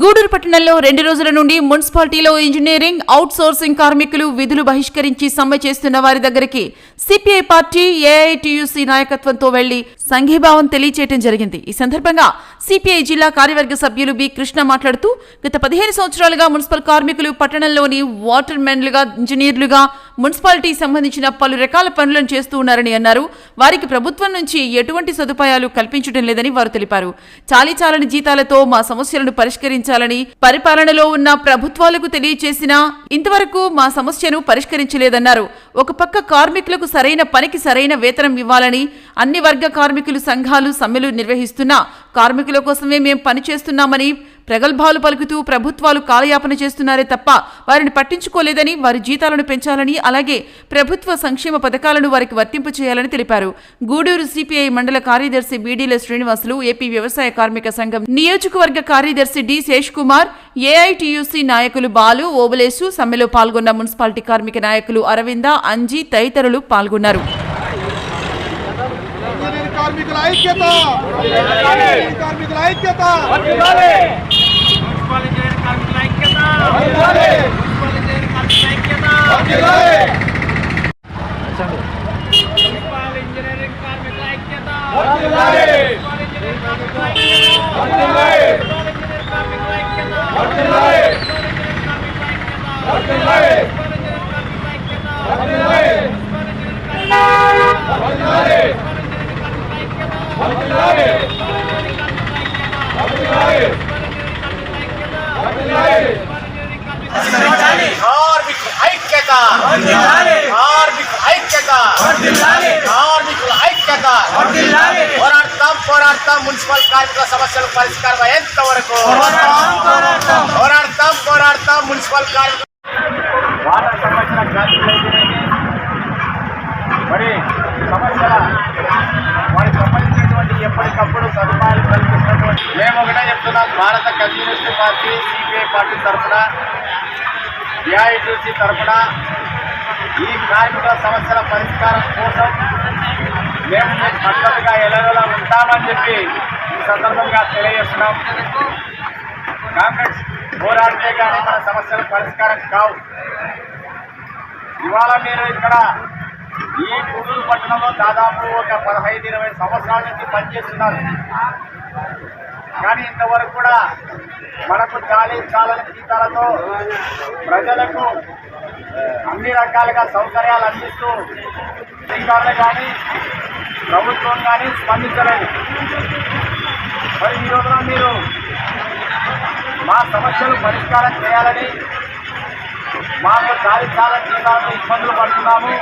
గూడూరు పట్టణంలో రెండు రోజుల నుండి మున్సిపాలిటీలో ఇంజనీరింగ్ అవుట్ సోర్సింగ్ కార్మికులు విధులు బహిష్కరించి సమ్మె చేస్తున్న వారి దగ్గరికి సిపిఐ పార్టీ ఏఐటియుసి నాయకత్వంతో వెళ్ళి సంఘీభావం తెలియచేయడం జరిగింది. ఈ సందర్భంగా సిపిఐ జిల్లా కార్యవర్గ సభ్యులు బి. కృష్ణ మాట్లాడుతూ గత పదిహేను సంవత్సరాలుగా మున్సిపల్ కార్మికులు పట్టణంలోని వాటర్ మెన్లుగా ఇంజనీర్లుగా మున్సిపాలిటీ సంబంధించిన పలు రకాల పనులను చేస్తూ ఉన్నారని అన్నారు. వారికి ప్రభుత్వం నుంచి ఎటువంటి సదుపాయాలు కల్పించడం లేదని వారు తెలిపారు. చాలీ చాలని జీతాలతో మా సమస్యలను పరిష్కరించాలని పరిపాలనలో ఉన్న ప్రభుత్వాలకు తెలియచేసినా ఇంతవరకు మా సమస్యను పరిష్కరించలేదన్నారు. ఒక పక్క కార్మికులకు సరైన పనికి సరైన వేతనం ఇవ్వాలని అన్ని వర్గ కార్మికులు సంఘాలు సమ్మెలు నిర్వహిస్తున్నా కార్మికుల కోసమే మేం పనిచేస్తున్నామని ప్రగల్భాలు పలుకుతూ ప్రభుత్వాలు కాలయాపన చేస్తున్నారే తప్ప వారిని పట్టించుకోలేదని వారి జీతాలను పెంచాలని అలాగే ప్రభుత్వ సంక్షేమ పథకాలను వారికి వర్తింపు చేయాలని తెలిపారు. గూడూరు సిపిఐ మండల కార్యదర్శి బీడీల శ్రీనివాసులు ఏపీ వ్యవసాయ కార్మిక సంఘం నియోజకవర్గ కార్యదర్శి డి శేష్ కుమార్ ఏఐటియుసి నాయకులు బాలు ఓబులేసు సమ్మెలో పాల్గొన్న మున్సిపాలిటీ కార్మిక నాయకులు అరవింద అంజీ తదితరులు పాల్గొన్నారు. కార్మికుల ఐక్యత! కార్మికుల ఐక్యత! మున్సిపల్ ఇంజనీరింగ్ కార్మికుల ఐక్యత మున్సిపల్ ఇంజనీరింగ్ కార్మికుల ఐక్యత మున్సిపల్ ఇంజనీరింగ్ కార్మికుల ఐక్యత మున్సిపల్ కార్మికుల ఐక్యత పోరాడతాం పోరాడతాం. మున్సిపల్ కార్మికుల సమస్యలు పరిష్కారం అయ్యేంత వరకు పోరాడతాం పోరాడతాం మున్సిపల్ కార్మికుల. వాటర్ సంబంధించిన కార్మికులైతేనేమి, మరి సమస్యల వారికి సంబంధించినటువంటి ఎప్పటికప్పుడు సదుపాయాలు కల్పిస్తున్నటువంటి మేము ఒకటే చెప్తున్నాం Bharata communist party CPI party తరఫున ఏఐటీసీ తరఫున ఈ కార్మికుల సమస్యల పరిష్కారం కోసం మేము మీకు మద్దతుగా ఎలాగోలా ఉంటామని చెప్పి ఈ సందర్భంగా తెలియజేస్తున్నాం. కాంగ్రెస్ పోరాడితే కానీ మన సమస్యలు పరిష్కారం కావు. ఇవాళ మీరు ఇక్కడ ఈ గుంటూరు పట్టణంలో దాదాపు ఒక పదహైదు ఇరవై సంవత్సరాల నుంచి పనిచేస్తున్నారు. కానీ ఇంతవరకు కూడా మనకు చాలీ చాలని జీతాలతో ప్రజలకు అన్ని రకాలుగా సౌకర్యాలు అందిస్తూ అధికారులు కానీ ప్రభుత్వం కానీ స్పందించలేదు. మరి ఈ రోజున మీరు మా సమస్యలు పరిష్కారం చేయాలని మాకు చాలా చాలా జీతాలతో ఇబ్బందులు పడుతున్నాము.